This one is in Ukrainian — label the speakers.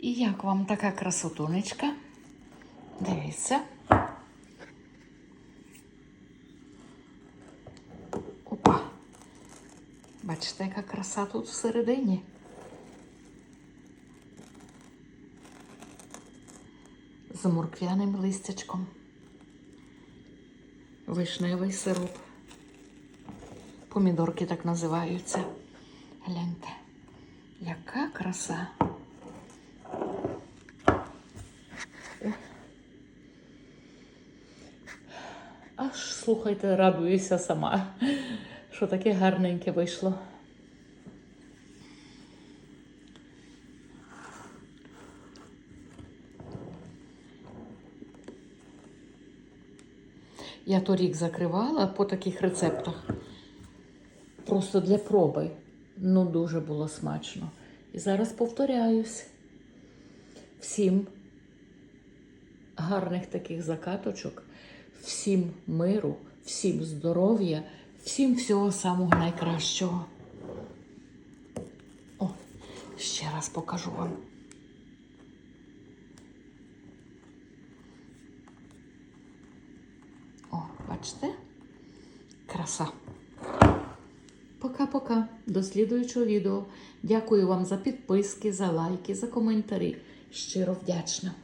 Speaker 1: І як вам така красотунечка? Дивіться. Опа. Бачите, яка краса тут всередині. З морквяним листячком. Вишневий сироп. Помідорки так називаються. Гляньте, яка краса. Аж слухайте, радуюся сама, що таке гарненьке вийшло. Я торік закривала по таких рецептах. Просто для проби. Ну, дуже було смачно. І зараз повторяюсь. Всім гарних таких закаточок, всім миру, всім здоров'я, всім всього самого найкращого. О, ще раз покажу вам. О, бачите? Краса. Пока-пока. До слідуючого відео. Дякую вам за підписки, за лайки, за коментарі. Щиро вдячна.